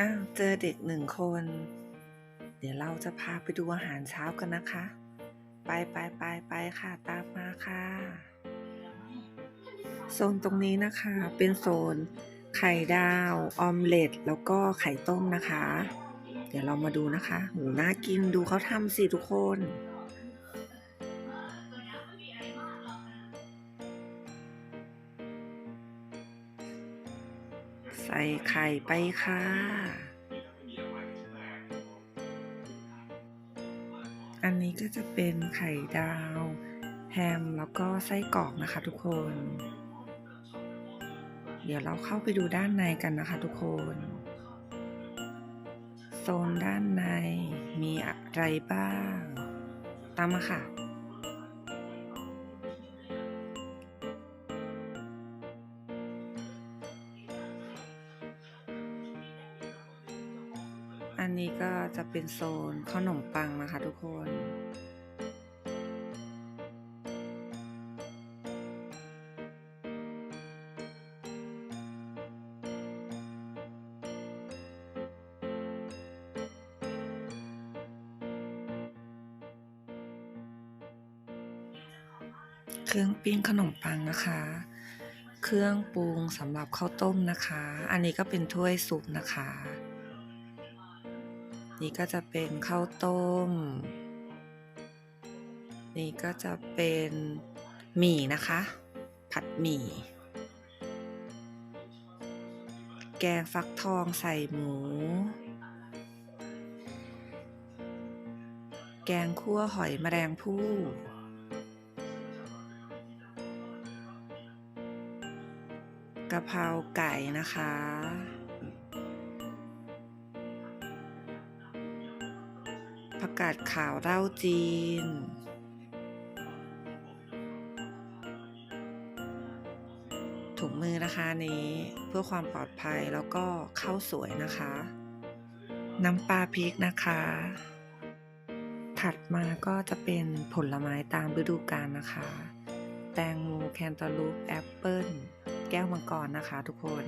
อ้าวเจอเด็กหนึ่งคน เดี๋ยวเราจะพาไปดูอาหารเช้ากันนะคะ ไปไปไปไปค่ะตามมาค่ะ โซนตรงนี้นะคะเป็นโซนไข่ดาว ออมเล็ต แล้วก็ไข่ต้มนะคะ เดี๋ยวเรามาดูนะคะ หูน่ากินดูเขาทำสิทุกคน ใส่ไข่ไปค่ะ อันนี้ก็จะเป็นไข่ดาว แฮมแล้วก็ไส้กรอกนะคะทุกคน เดี๋ยวเราเข้าไปดูด้านในกันนะคะทุกคนโซนด้านในมีอะไรบ้าง ตามมาค่ะ อันนี้ก็จะเป็นโซนขนมปังนะคะทุกคนเครื่องปิ้งขนมปังนะคะ เครื่องปรุงสำหรับข้าวต้มนะคะ อันนี้ก็เป็นถ้วยซุปนะคะ นี่ก็จะเป็นข้าวต้ม นี่ก็จะเป็นหมี่นะคะ ผัดหมี่ แกงฟักทองใส่หมู แกงคั่วหอยแมลงภู่กะเพราไก่นะคะ ผักกาดขาวเต้าจีน ถุงมือนะคะนี้เพื่อความปลอดภัยแล้วก็ข้าวสวยนะคะ น้ำปลาพริกนะคะ ถัดมาก็จะเป็นผลไม้ตามฤดูกาลนะคะ แตงโมแคนตาลูป แอปเปิลแก้วมังกรนะคะทุกคน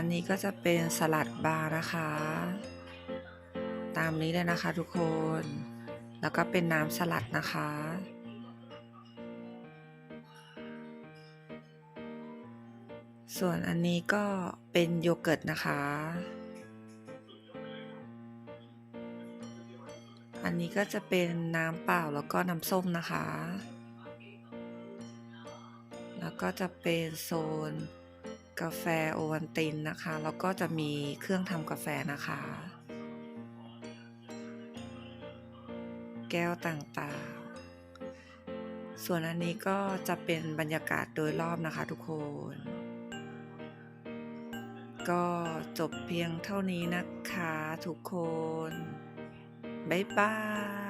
อันนี้ก็จะเป็นสลัดบาร์นะคะ ตามนี้เลยนะคะทุกคน แล้วก็เป็นน้ำสลัดนะคะ ส่วนอันนี้ก็เป็นโยเกิร์ตนะคะ อันนี้ก็จะเป็นน้ำเปล่าแล้วก็น้ำส้มนะคะ แล้วก็จะเป็นโซน กาแฟโอวัลตินนะคะ แล้วก็จะมีเครื่องทำกาแฟนะคะ แก้วต่างๆ ส่วนอันนี้ก็จะเป็นบรรยากาศโดยรอบนะคะทุกคน ก็จบเพียงเท่านี้นะคะทุกคน บ๊ายบาย